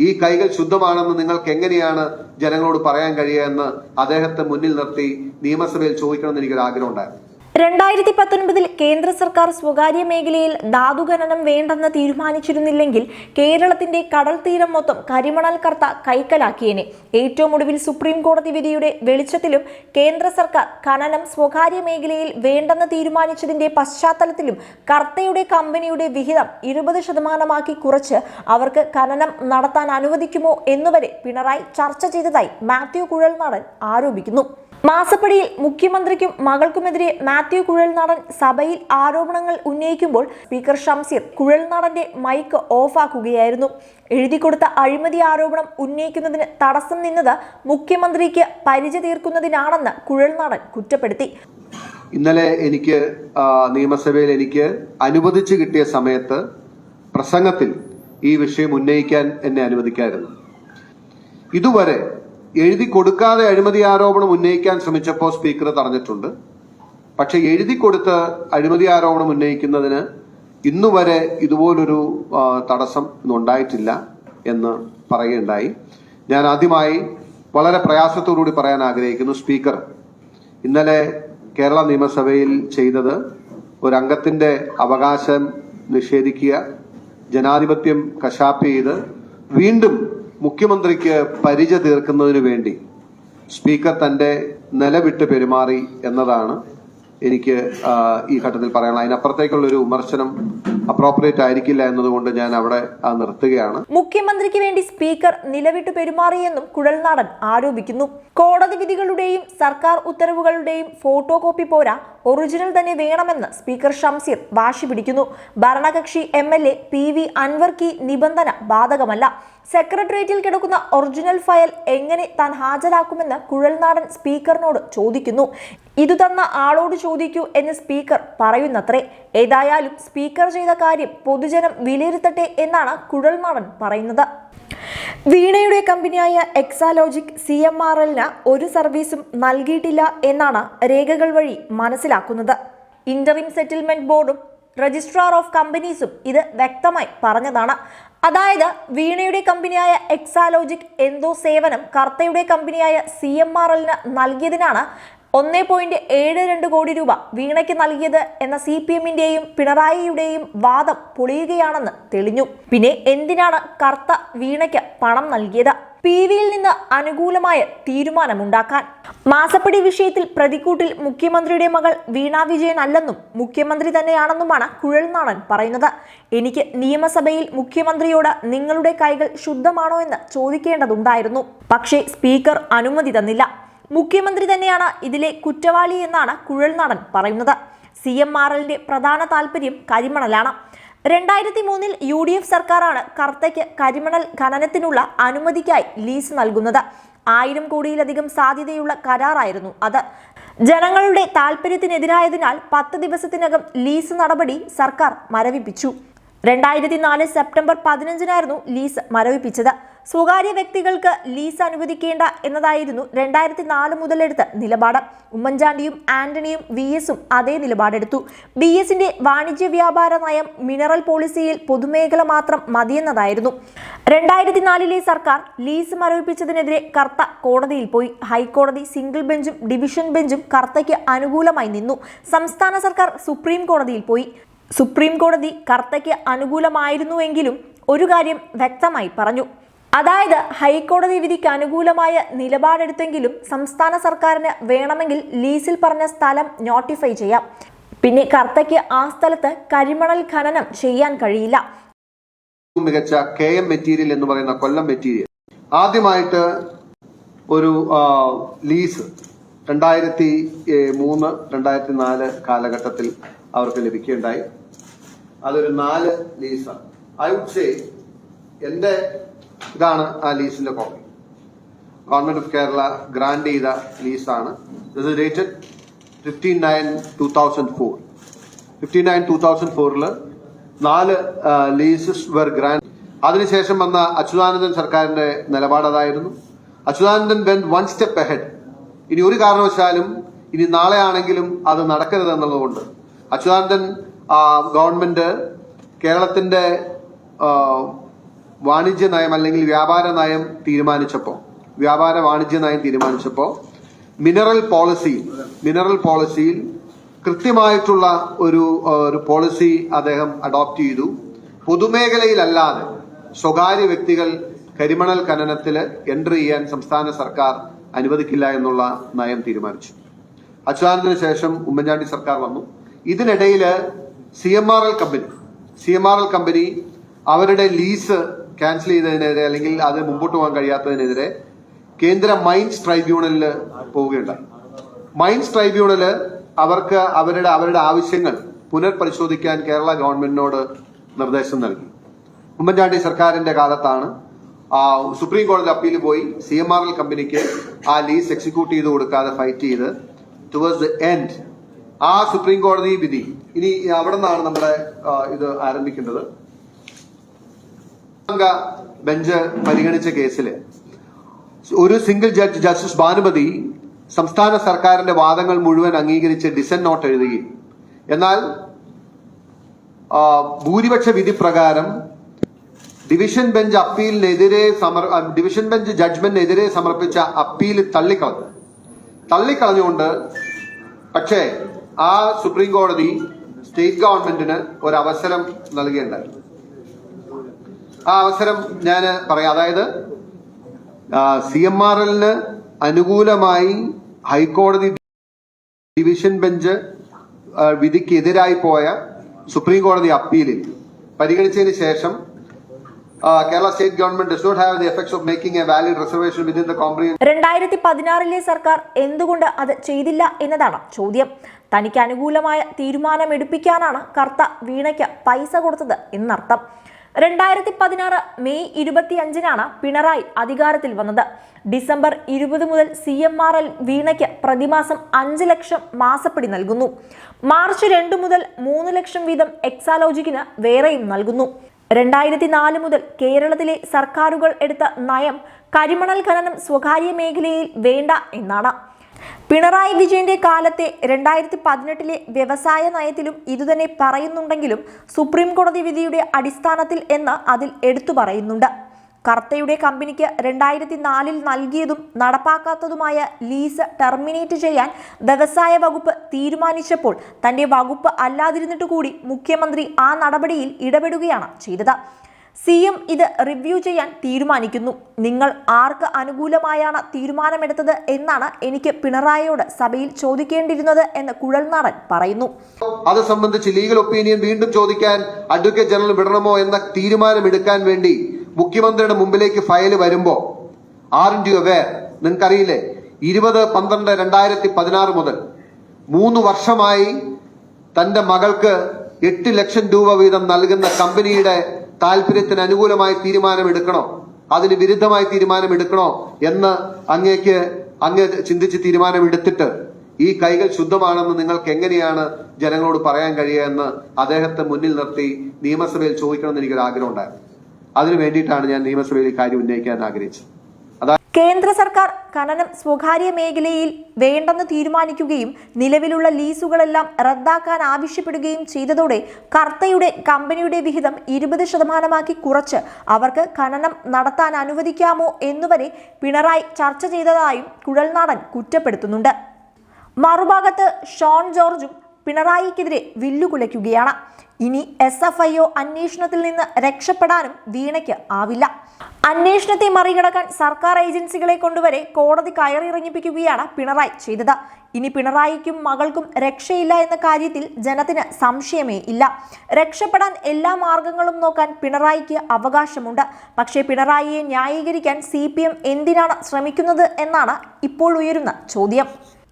ഈ കൈകൾ ശുദ്ധമാണെന്ന് നിങ്ങൾക്ക് എങ്ങനെയാണ് ജനങ്ങളോട് പറയാൻ കഴിയുക എന്ന് അദ്ദേഹത്തെ മുന്നിൽ നിർത്തി നിയമസഭയിൽ ചോദിക്കണമെന്ന് എനിക്കൊരു ആഗ്രഹം ഉണ്ടായിരുന്നു രണ്ടായിരത്തി പത്തൊൻപതിൽ കേന്ദ്ര സർക്കാർ സ്വകാര്യ മേഖലയിൽ ധാതുഖനനം വേണ്ടെന്ന് തീരുമാനിച്ചിരുന്നില്ലെങ്കിൽ കേരളത്തിന്റെ കടൽ തീരം മൊത്തം കരിമണൽ കർത്ത കൈക്കലാക്കിയേനെ. ഏറ്റവും ഒടുവിൽ സുപ്രീം കോടതി വിധിയുടെ വെളിച്ചത്തിലും കേന്ദ്ര സർക്കാർ ഖനനം സ്വകാര്യ മേഖലയിൽ വേണ്ടെന്ന് തീരുമാനിച്ചതിന്റെ പശ്ചാത്തലത്തിലും കർത്തയുടെ കമ്പനിയുടെ വിഹിതം ഇരുപത് ശതമാനമാക്കി കുറച്ച് അവർക്ക് ഖനനം നടത്താൻ അനുവദിക്കുമോ എന്നുവരെ പിണറായി ചർച്ച ചെയ്തതായി മാത്യു കുഴൽനാടൻ ആരോപിക്കുന്നു. മാസപ്പടിയിൽ മുഖ്യമന്ത്രിക്കും മകൾക്കുമെതിരെ മാത്യു കുഴൽനാടൻ സഭയിൽ ആരോപണങ്ങൾ ഉന്നയിക്കുമ്പോൾ സ്പീക്കർ ഷംസീർ കുഴൽനാടന്റെ മൈക്ക് ഓഫാക്കുകയായിരുന്നു. എഴുതിക്കൊടുത്ത അഴിമതി ആരോപണം ഉന്നയിക്കുന്നതിന് തടസ്സം നിന്നത് മുഖ്യമന്ത്രിക്ക് പരിചയ തീർക്കുന്നതിനാണെന്ന് കുഴൽനാടൻ കുറ്റപ്പെടുത്തി. ഇന്നലെ എനിക്ക് നിയമസഭയിൽ എനിക്ക് അനുവദിച്ചു കിട്ടിയ സമയത്ത് പ്രസംഗത്തിൽ ഈ വിഷയം ഉന്നയിക്കാൻ എന്നെ അനുവദിക്കായിരുന്നു. ഇതുവരെ എഴുതി കൊടുക്കാതെ അഴിമതി ആരോപണം ഉന്നയിക്കാൻ ശ്രമിച്ചപ്പോൾ സ്പീക്കർ തടഞ്ഞിട്ടുണ്ട് പക്ഷെ എഴുതി കൊടുത്ത് അഴിമതി ആരോപണം ഉന്നയിക്കുന്നതിന് ഇന്നുവരെ ഇതുപോലൊരു തടസ്സം ഇന്നുണ്ടായിട്ടില്ല എന്ന് പറയുകയുണ്ടായി. ഞാൻ ആദ്യമായി വളരെ പ്രയാസത്തോടുകൂടി പറയാൻ ആഗ്രഹിക്കുന്നു സ്പീക്കർ. ഇന്നലെ കേരള നിയമസഭയിൽ ചെയ്തത് ഒരു അംഗത്തിന്റെ അവകാശം നിഷേധിക്കുക ജനാധിപത്യം കശാപ്പ് ചെയ്ത് വീണ്ടും മുഖ്യമന്ത്രിക്ക് പരിച തീർക്കുന്നതിനു വേണ്ടി സ്പീക്കർ തന്റെ നിലവിട്ട് പെരുമാറി എന്നതാണ് എനിക്ക് ഈ ഘട്ടത്തിൽ പറയാനുള്ളത്. അതിനപ്പുറത്തേക്കുള്ള ഒരു വിമർശനം അപ്രോപ്രിയേറ്റ് ആയിരിക്കില്ല എന്നതുകൊണ്ട് ഞാൻ അവിടെ നിർത്തുകയാണ്. മുഖ്യമന്ത്രിക്ക് വേണ്ടി സ്പീക്കർ നിലവിട്ട് പെരുമാറിയെന്നും കുഴൽനാടൻ ആരോപിക്കുന്നു. കോടതി വിധികളുടെയും സർക്കാർ ഉത്തരവുകളുടെയും ഫോട്ടോ കോപ്പി പോരാ ഒറിജിനൽ തന്നെ വേണമെന്ന് സ്പീക്കർ ഷംസീർ വാശി പിടിക്കുന്നു ഭരണകക്ഷി M L A P V അൻവർക്ക് നിബന്ധന ബാധകമല്ല. സെക്രട്ടേറിയറ്റിൽ കിടക്കുന്ന ഒറിജിനൽ ഫയൽ എങ്ങനെ താൻ ഹാജരാക്കുമെന്ന് കുഴൽനാടൻ സ്പീക്കറിനോട് ചോദിക്കുന്നു. ഇതു തന്ന ആളോട് ചോദിക്കൂ എന്ന് സ്പീക്കർ പറയുന്നത്രേ. ഏതായാലും സ്പീക്കർ ചെയ്ത കാര്യം പൊതുജനം വിലയിരുത്തട്ടെ എന്നാണ് കുഴൽനാടൻ പറയുന്നത്. വീണയുടെ കമ്പനിയായ എക്സാലോജിക് സി എം ആർ എല്ലിന് ഒരു സർവീസും നൽകിയിട്ടില്ല എന്നാണ് രേഖകൾ വഴി മനസ്സിലാക്കുന്നത്. ഇന്ററിം സെറ്റിൽമെന്റ് ബോർഡും രജിസ്ട്രാർ ഓഫ് കമ്പനീസും ഇത് വ്യക്തമായി പറഞ്ഞതാണ്. അതായത് വീണയുടെ കമ്പനിയായ എക്സാലോജിക് എന്തോ സേവനം കർത്തയുടെ കമ്പനിയായ സി എം ആർ എല്ലിന് നൽകിയതിനാണ് ഒന്നേ പോയിന്റ് ഏഴ് രണ്ട് കോടി രൂപ വീണയ്ക്ക് നൽകിയത് എന്ന സി പി എമ്മിന്റെയും പിണറായിയുടെയും വാദം പൊളിയുകയാണെന്ന് തെളിഞ്ഞു. പിന്നെ എന്തിനാണ് കർത്ത വീണയ്ക്ക് പണം നൽകിയത്? പി വിയിൽ നിന്ന് അനുകൂലമായ തീരുമാനമുണ്ടാക്കാൻ. മാസപ്പടി വിഷയത്തിൽ പ്രതിക്കൂട്ടിൽ മുഖ്യമന്ത്രിയുടെ മകൾ വീണ വിജയൻ അല്ലെന്നും മുഖ്യമന്ത്രി തന്നെയാണെന്നുമാണ് കുഴൽനാടൻ പറയുന്നത്. എനിക്ക് നിയമസഭയിൽ മുഖ്യമന്ത്രിയോട് നിങ്ങളുടെ കൈകൾ ശുദ്ധമാണോ എന്ന് ചോദിക്കേണ്ടതുണ്ടായിരുന്നു. പക്ഷേ സ്പീക്കർ അനുമതി തന്നില്ല. മുഖ്യമന്ത്രി തന്നെയാണ് ഇതിലെ കുറ്റവാളി എന്നാണ് കുഴൽനാടൻ പറയുന്നത്. സി എം ആർ എല്ലിന്റെ പ്രധാന താല്പര്യം കരിമണലാണ്. രണ്ടായിരത്തി മൂന്നിൽ യു ഡി എഫ് സർക്കാരാണ് കർത്തയ്ക്ക് കരിമണൽ ഖനനത്തിനുള്ള അനുമതിക്കായി ലീസ് നൽകുന്നത്. ആയിരം കോടിയിലധികം സാധ്യതയുള്ള കരാറായിരുന്നു അത്. ജനങ്ങളുടെ താല്പര്യത്തിനെതിരായതിനാൽ പത്ത് ദിവസത്തിനകം ലീസ് നടപടി സർക്കാർ മരവിപ്പിച്ചു. രണ്ടായിരത്തി നാല് സെപ്റ്റംബർ പതിനഞ്ചിനായിരുന്നു ലീസ് മരവിപ്പിച്ചത്. സ്വകാര്യ വ്യക്തികൾക്ക് ലീസ് അനുവദിക്കേണ്ട എന്നതായിരുന്നു രണ്ടായിരത്തി നാല് മുതലെടുത്ത നിലപാട്. ഉമ്മൻചാണ്ടിയും ആന്റണിയും വി എസും അതേ നിലപാടെടുത്തു. ബി എസിന്റെ വാണിജ്യ വ്യാപാര നയം മിനറൽ പോളിസിയിൽ പൊതുമേഖല മാത്രം മതിയെന്നതായിരുന്നു. രണ്ടായിരത്തി നാലിലെ സർക്കാർ ലീസ് മരവിപ്പിച്ചതിനെതിരെ കർത്ത കോടതിയിൽ പോയി. ഹൈക്കോടതി സിംഗിൾ ബെഞ്ചും ഡിവിഷൻ ബെഞ്ചും കർത്തയ്ക്ക് അനുകൂലമായി നിന്നു. സംസ്ഥാന സർക്കാർ സുപ്രീം കോടതിയിൽ പോയി. സുപ്രീം കോടതി കർത്തയ്ക്ക് അനുകൂലമായിരുന്നുവെങ്കിലും ഒരു കാര്യം വ്യക്തമായി പറഞ്ഞു. അതായത് ഹൈക്കോടതി വിധിക്ക് അനുകൂലമായ നിലപാടെടുത്തെങ്കിലും സംസ്ഥാന സർക്കാരിന് വേണമെങ്കിൽ ലീസിൽ പറഞ്ഞ സ്ഥലം നോട്ടിഫൈ ചെയ്യാം. പിന്നെ കർത്തയ്ക്ക് ആ സ്ഥലത്ത് കരിമണൽ ഖനനം ചെയ്യാൻ കഴിയില്ല. മികച്ച കെ എം മെറ്റീരിയൽ എന്ന് പറയുന്ന കൊല്ലം മെറ്റീരിയൽ. ആദ്യമായിട്ട് ഒരു ലീസ് രണ്ടായിരത്തി മൂന്ന് രണ്ടായിരത്തി നാല് കാലഘട്ടത്തിൽ അവർക്ക് ലഭിക്കുകയുണ്ടായി. അതൊരു നാല് ലീസാണ്. ഐ വുഡ് സേ എന്റെ ഇതാണ് ആ ലീസിന്റെ copy. Government of Kerala grant ചെയ്ത ലീസാണ്. ഇത് dated fifteen nine two thousand four fifteen nine two thousand ഫോറിൽ നാല് ലീസസ് വെർ ഗ്രാൻഡ് അതിനുശേഷം വന്ന അച്യുതാനന്ദൻ സർക്കാരിന്റെ നിലപാട് അതായിരുന്നു. Achuthanandan when one step ahead ഇനി ഒരു കാരണവശാലും ഇനി നാളെ ആണെങ്കിലും അത് നടക്കരുത് എന്നുള്ളതുകൊണ്ട് അച്യുതാനന്ദൻ ഗവൺമെന്റ് കേരളത്തിന്റെ വാണിജ്യ നയം അല്ലെങ്കിൽ വ്യാപാര നയം തീരുമാനിച്ചപ്പോൾ വ്യാപാര വാണിജ്യ നയം തീരുമാനിച്ചപ്പോൾ മിനറൽ പോളിസി മിനറൽ പോളിസിയിൽ കൃത്യമായിട്ടുള്ള ഒരു ഒരു പോളിസി അദ്ദേഹം അഡോപ്റ്റ് ചെയ്തു. പൊതുമേഖലയിലല്ലാതെ സ്വകാര്യ വ്യക്തികൾ കരിമണൽ ഖനനത്തിൽ എൻട്രി ചെയ്യാൻ സംസ്ഥാന സർക്കാർ അനുവദിക്കില്ല എന്നുള്ള നയം തീരുമാനിച്ചു. അച്യുതാനന്ദന് ശേഷം ഉമ്മൻചാണ്ടി സർക്കാർ വന്നു. ഇതിനിടയിൽ C M R L company C M R L company അവരുടെ ലീസ് ക്യാൻസൽ ചെയ്തതിനെതിരെ അല്ലെങ്കിൽ അത് മുമ്പോട്ട് പോകാൻ കഴിയാത്തതിനെതിരെ കേന്ദ്ര മൈൻസ് ട്രൈബ്യൂണലിൽ പോവുകയുണ്ടായി. മൈൻസ് ട്രൈബ്യൂണൽ അവർക്ക് അവരുടെ അവരുടെ ആവശ്യങ്ങൾ പുനർപരിശോധിക്കാൻ കേരള ഗവൺമെന്റിനോട് നിർദ്ദേശം നൽകി. ഉമ്മൻചാണ്ടി സർക്കാരിന്റെ കാലത്താണ് സുപ്രീം കോടതി അപ്പീൽ പോയി സി എം ആർ എൽ കമ്പനിക്ക് ആ ലീസ് എക്സിക്യൂട്ട് ചെയ്ത് കൊടുക്കാതെ ഫൈറ്റ് ചെയ്ത് ടുവേഴ്സ് ദ എൻഡ് ആ സുപ്രീം കോടതി വിധി. ഇനി അവിടെ നിന്നാണ് നമ്മുടെ ഇത് ആരംഭിക്കേണ്ടത്. അംഗ ബെഞ്ച് പരിഗണിച്ച കേസിൽ ഒരു സിംഗിൾ ജഡ്ജ് ജസ്റ്റിസ് ഭാനുമതി സംസ്ഥാന സർക്കാരിന്റെ വാദങ്ങൾ മുഴുവൻ അംഗീകരിച്ച് ഡിസൻ നോട്ട് എഴുതുകയും. എന്നാൽ ഭൂരിപക്ഷ വിധി പ്രകാരം ഡിവിഷൻ ബെഞ്ച് അപ്പീലിനെതിരെ സമർ ഡിവിഷൻ ബെഞ്ച് ജഡ്ജ്മെന്റിനെതിരെ സമർപ്പിച്ച അപ്പീൽ തള്ളിക്കളഞ്ഞു. തള്ളിക്കളഞ്ഞുകൊണ്ട് പക്ഷേ ആ സുപ്രീം കോടതി സ്റ്റേറ്റ് ഗവൺമെന്റിന് ഒരു അവസരം നൽകുകയുണ്ടായി ആ അവസരം ഞാൻ പറയാം. അതായത് സി എം ആർ എല്ലിന് അനുകൂലമായി ഹൈക്കോടതി ഡിവിഷൻ ബെഞ്ച് വിധിക്കെതിരായി പോയ സുപ്രീം കോടതി അപ്പീലിൽ പരിഗണിച്ചതിന് ശേഷം Kerala state government does not have the effects of making a valid reservation within the comprehensive രണ്ടായിരത്തി പതിനാറിലെ സർക്കാർ എന്തുകൊണ്ട് അത് ചെയ്തില്ല എന്നതാണ് ചോദ്യം. തനിക്ക് അനുകൂലമായ തീരുമാനമെടുപ്പിക്കാനാണ് കർത്ത വീണയ്ക്ക് പൈസ കൊടുത്തത് എന്നർത്ഥം. രണ്ടായിരത്തി പതിനാറ് മെയ് ഇരുപത്തിയഞ്ചിനാണ് പിണറായി അധികാരത്തിൽ വന്നത്. ഡിസംബർ ഇരുപത് മുതൽ സി എം ആർ എൽ വീണയ്ക്ക് പ്രതിമാസം അഞ്ച് ലക്ഷം മാസപ്പടി നൽകുന്നു. മാർച്ച് രണ്ട് മുതൽ മൂന്ന് ലക്ഷം വീതം എക്സാലോജിക്കിന് വേറെയും നൽകുന്നു. രണ്ടായിരത്തി നാല് മുതൽ കേരളത്തിലെ സർക്കാരുകൾ എടുത്ത നയം കരിമണൽ ഖനനം സ്വകാര്യ മേഖലയിൽ വേണ്ട എന്നാണ്. പിണറായി വിജയന്റെ കാലത്തെ രണ്ടായിരത്തി പതിനെട്ടിലെ വ്യവസായ നയത്തിലും ഇതുതന്നെ പറയുന്നുണ്ടെങ്കിലും സുപ്രീം കോടതി വിധിയുടെ അടിസ്ഥാനത്തിൽ എന്ന് അതിൽ എടുത്തു പറയുന്നുണ്ട്. കർത്തയുടെ കമ്പനിക്ക് രണ്ടായിരത്തി നാലിൽ നൽകിയതും നടപ്പാക്കാത്തതുമായ ലീസ് ടെർമിനേറ്റ് ചെയ്യാൻ വ്യവസായ വകുപ്പ് തീരുമാനിച്ചപ്പോൾ തന്റെ വകുപ്പ് അല്ലാതിരുന്നിട്ട് കൂടി മുഖ്യമന്ത്രി ആ നടപടിയിൽ ഇടപെടുകയാണ് ചെയ്തത്. സി എം ഇത് റിവ്യൂ ചെയ്യാൻ തീരുമാനിക്കുന്നു. നിങ്ങൾ ആർക്ക് അനുകൂലമായാണ് തീരുമാനമെടുത്തത് എന്നാണ് എനിക്ക് പിണറായിയോട് സഭയിൽ ചോദിക്കേണ്ടിയിരുന്നത് എന്ന് കുഴൽനാടൻ പറയുന്നു. അത് സംബന്ധിച്ച് ലീഗൽ ഒപ്പീനിയൻ വീണ്ടും ചോദിക്കാൻ അഡ്വക്കേറ്റ് ജനറൽ വിടണമോ എന്ന തീരുമാനമെടുക്കാൻ വേണ്ടി മുഖ്യമന്ത്രിയുടെ മുമ്പിലേക്ക് ഫയൽ വരുമ്പോ ആർ ഡി അവെയർ നിങ്ങൾക്കറിയില്ലേ? ഇരുപത് പന്ത്രണ്ട് രണ്ടായിരത്തി പതിനാറ് മുതൽ മൂന്ന് വർഷമായി തന്റെ മകൾക്ക് എട്ട് ലക്ഷം രൂപ വീതം നൽകുന്ന കമ്പനിയുടെ താല്പര്യത്തിന് അനുകൂലമായി തീരുമാനമെടുക്കണോ? അതിന് വിരുദ്ധമായി തീരുമാനമെടുക്കണോ? എന്ന് അങ്ങേക്ക് അങ്ങ് ചിന്തിച്ച് തീരുമാനമെടുത്തിട്ട് ഈ കൈകൾ ശുദ്ധമാണെന്ന് നിങ്ങൾക്ക് എങ്ങനെയാണ് ജനങ്ങളോട് പറയാൻ കഴിയുക എന്ന് അദ്ദേഹത്തെ മുന്നിൽ നിർത്തി നിയമസഭയിൽ ചോദിക്കണമെന്ന് എനിക്കൊരു ആഗ്രഹം ഉണ്ടായിരുന്നു അതിനു വേണ്ടിയിട്ടാണ് ഞാൻ നിയമസഭയിൽ ഈ കാര്യം ഉന്നയിക്കാൻ ആഗ്രഹിച്ചത്. കേന്ദ്ര സർക്കാർ ഖനനം സ്വകാര്യ മേഖലയിൽ വേണ്ടെന്ന് തീരുമാനിക്കുകയും നിലവിലുള്ള ലീസുകളെല്ലാം റദ്ദാക്കാൻ ആവശ്യപ്പെടുകയും ചെയ്തതോടെ കർത്തയുടെ കമ്പനിയുടെ വിഹിതം ഇരുപത് ശതമാനമാക്കി കുറച്ച് അവർക്ക് ഖനനം നടത്താൻ അനുവദിക്കാമോ എന്നുവരെ പിണറായി ചർച്ച ചെയ്തതായും കുഴൽനാടൻ കുറ്റപ്പെടുത്തുന്നുണ്ട്. മറുഭാഗത്ത് ഷോൺ ജോർജും പിണറായിക്കെതിരെ വില്ലുകുലയ്ക്കുകയാണ്. ഇനി എസ് എഫ് ഐ ഒ അന്വേഷണത്തിൽ നിന്ന് രക്ഷപ്പെടാനും വീണയ്ക്ക് ആവില്ല. അന്വേഷണത്തെ മറികടക്കാൻ സർക്കാർ ഏജൻസികളെ കൊണ്ടുവരെ കോടതി കയറിയിറങ്ങിപ്പിക്കുകയാണ് പിണറായി ചെയ്തത്. ഇനി പിണറായിക്കും മകൾക്കും രക്ഷയില്ല എന്ന കാര്യത്തിൽ ജനത്തിന് സംശയമേ ഇല്ല. രക്ഷപ്പെടാൻ എല്ലാ മാർഗങ്ങളും നോക്കാൻ പിണറായിക്ക് അവകാശമുണ്ട്. പക്ഷേ പിണറായിയെ ന്യായീകരിക്കാൻ സി എന്തിനാണ് ശ്രമിക്കുന്നത് എന്നാണ് ഇപ്പോൾ ഉയരുന്ന ചോദ്യം.